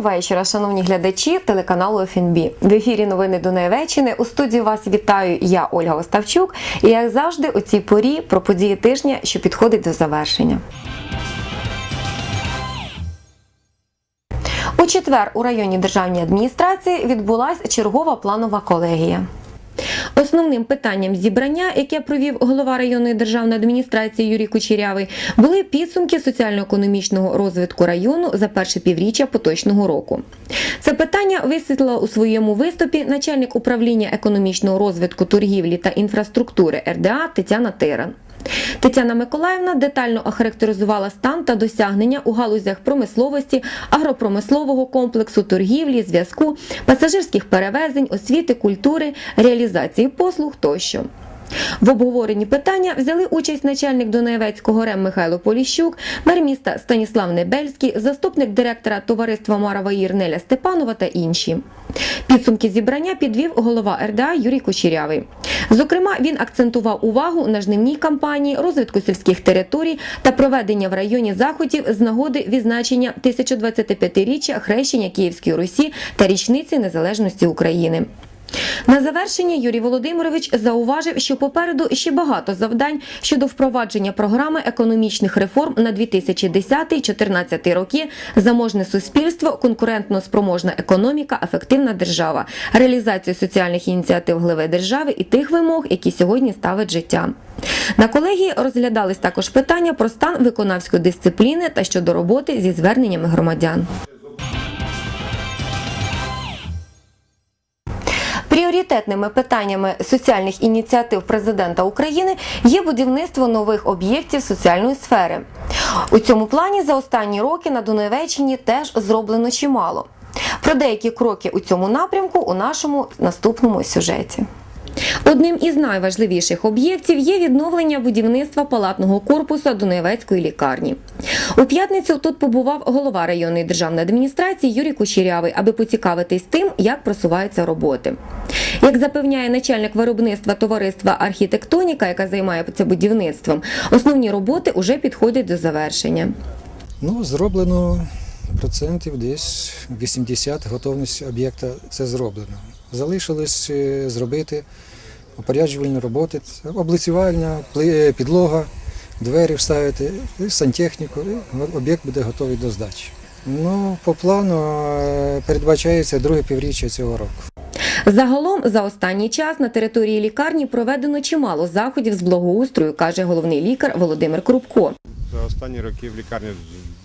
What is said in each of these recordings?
Вечора, шановні глядачі телеканалу ФНБ. В ефірі новини Донеччини. У студії вас вітаю я, Ольга Оставчук. І як завжди, у цій порі про події тижня, що підходить до завершення. У четвер у районній державній адміністрації відбулася чергова планова колегія. Основним питанням зібрання, яке провів голова районної державної адміністрації Юрій Кучерявий, були підсумки соціально-економічного розвитку району за перше півріччя поточного року. Це питання висвітлила у своєму виступі начальник управління економічного розвитку торгівлі та інфраструктури РДА Тетяна Тиран. Тетяна Миколаївна детально охарактеризувала стан та досягнення у галузях промисловості, агропромислового комплексу, торгівлі, зв'язку, пасажирських перевезень, освіти, культури, реалізації послуг тощо. В обговоренні питання взяли участь начальник Донецького РЕМ Михайло Поліщук, мер міста Станіслав Небельський, заступник директора товариства Мараваїр Неля Степанова та інші. Підсумки зібрання підвів голова РДА Юрій Кучерявий. Зокрема, він акцентував увагу на жнивній кампанії, розвитку сільських територій та проведення в районі заходів з нагоди відзначення 1025-річчя хрещення Київської Русі та річниці незалежності України. На завершення Юрій Володимирович зауважив, що попереду ще багато завдань щодо впровадження програми економічних реформ на 2010-2014 роки, заможне суспільство, конкурентно спроможна економіка, ефективна держава, реалізацію соціальних ініціатив глави держави і тих вимог, які сьогодні ставить життя. На колегії розглядались також питання про стан виконавської дисципліни та щодо роботи зі зверненнями громадян. Пріоритетними питаннями соціальних ініціатив президента України є будівництво нових об'єктів соціальної сфери. У цьому плані за останні роки на Донеччині теж зроблено чимало. Про деякі кроки у цьому напрямку у нашому наступному сюжеті. Одним із найважливіших об'єктів є відновлення будівництва палатного корпусу Донецької лікарні. У п'ятницю тут побував голова районної державної адміністрації Юрій Кучерявий, аби поцікавитись тим, як просуваються роботи. Як запевняє начальник виробництва товариства Архітектоніка, яка займається будівництвом, основні роботи вже підходять до завершення. Ну, зроблено процентів десь 80 готовність об'єкта це зроблено. Залишилось е, зробити опоряджувальні роботи, це облицювальня, пли- підлога, двері вставити, і сантехніку, і об'єкт буде готовий до здачі. Ну, по плану е, передбачається друге півріччя цього року. Загалом за останній час на території лікарні проведено чимало заходів з благоустрою, каже головний лікар Володимир Крупко. За останні роки в лікарні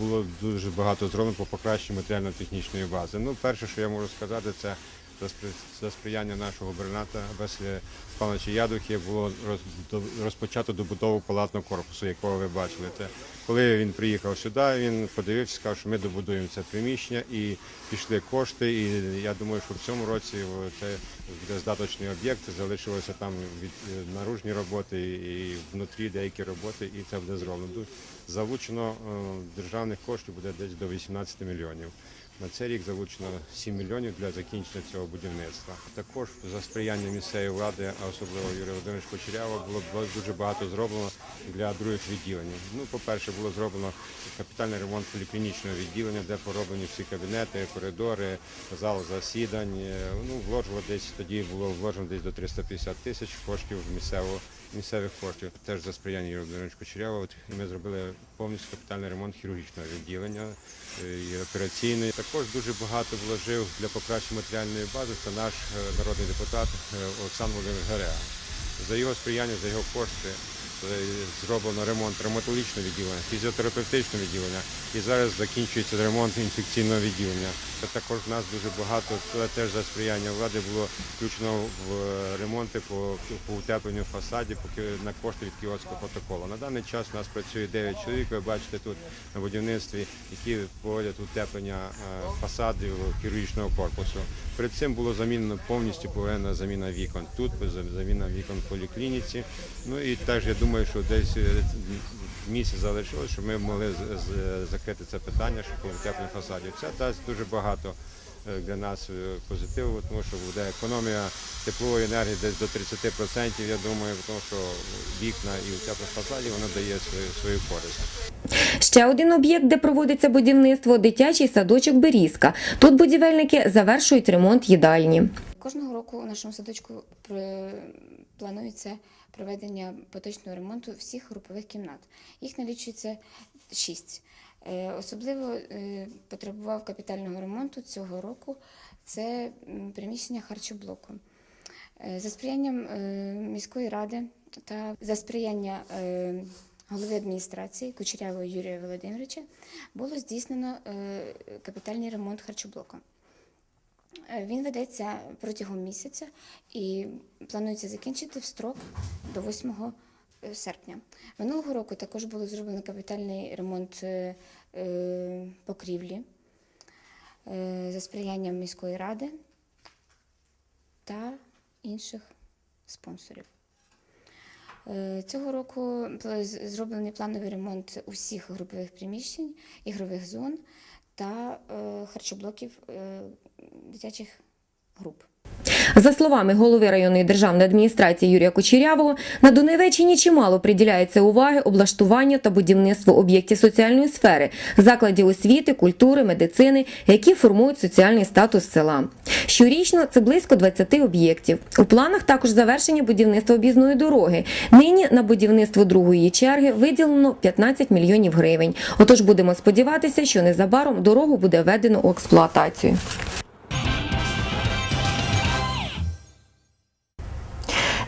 було дуже багато зроблено по покращенню матеріально-технічної бази. Ну, перше, що я можу сказати, це за спри- за сприяння нашого губернатора Василя Степановича Ядухи було розпочато добудову палатного корпусу, якого ви бачили. Це коли він приїхав сюди, він подивився, сказав, що ми добудуємо це приміщення і пішли кошти. І я думаю, що в цьому році це буде здаточний об'єкт. Залишилося там від е, наружні роботи і внутрі деякі роботи, і це буде зроблено. Залучено е, державних коштів буде десь до 18 мільйонів. На цей рік залучено 7 мільйонів для закінчення цього будівництва. Також за сприяння місцевої влади, а особливо Юрія Володимировича Кочерява, було дуже багато зроблено для других відділень. Ну, по-перше, було зроблено капітальний ремонт поліклінічного відділення, де пороблені всі кабінети, коридори, зал засідань. Е, Ну, вложило десь тоді було вложено десь до 350 тисяч коштів місцевого місцевих коштів. Теж за сприяння Юрія Володимировича Кочерява. І ми зробили повністю капітальний ремонт хірургічного відділення е, і операційної. Також дуже багато вложив для покращення матеріальної бази. Це наш е, народний депутат е, Олександр Володимир Гарега. За його сприяння, за його кошти е, зроблено ремонт травматологічного відділення, фізіотерапевтичного відділення і зараз закінчується ремонт інфекційного відділення. Це також в нас дуже багато, теж за сприяння влади було включено в е, ремонти по, по утепленню фасадів на кошти від кіотського протоколу. На даний час у нас працює 9 чоловік, ви бачите тут на будівництві, які проводять утеплення е, фасадів хірургічного корпусу. Перед цим було замінено повністю повинна заміна вікон. Тут заміна вікон в поліклініці. Ну і теж я думаю, що десь е, місяць залишилось, щоб ми могли закрити це питання, що по утепленню фасадів. Це дасть дуже багато е, для нас е, позитив, тому що буде економія теплової енергії десь до 30%, я думаю, тому що вікна і теплофасаді воно дає свою, свою користь. Ще один об'єкт, де проводиться будівництво дитячий садочок Берізка. Тут будівельники завершують ремонт їдальні. Кожного року у нашому садочку при- планується проведення поточного ремонту всіх групових кімнат. Їх налічується шість. Е, Особливо е, потребував капітального ремонту цього року це приміщення харчоблоку. Е, За сприянням міської ради та за сприяння голови адміністрації Кучерявого Юрія Володимировича було здійснено капітальний ремонт харчоблоку. Е, Він ведеться протягом місяця і планується закінчити в строк до 8 серпня. Минулого року також було зроблено капітальний ремонт е, е, покрівлі е, за сприянням міської ради та інших спонсорів. Е, Цього року зроблений плановий ремонт усіх групових приміщень, ігрових зон та е, харчоблоків е, дитячих груп. За словами голови районної державної адміністрації Юрія Кучерявого, на Донеччині чимало приділяється уваги облаштуванню та будівництву об'єктів соціальної сфери, закладів освіти, культури, медицини, які формують соціальний статус села. Щорічно це близько 20 об'єктів. У планах також завершення будівництва об'їзної дороги. Нині на будівництво другої черги виділено 15 мільйонів гривень. Отож будемо сподіватися, що незабаром дорогу буде введено у експлуатацію.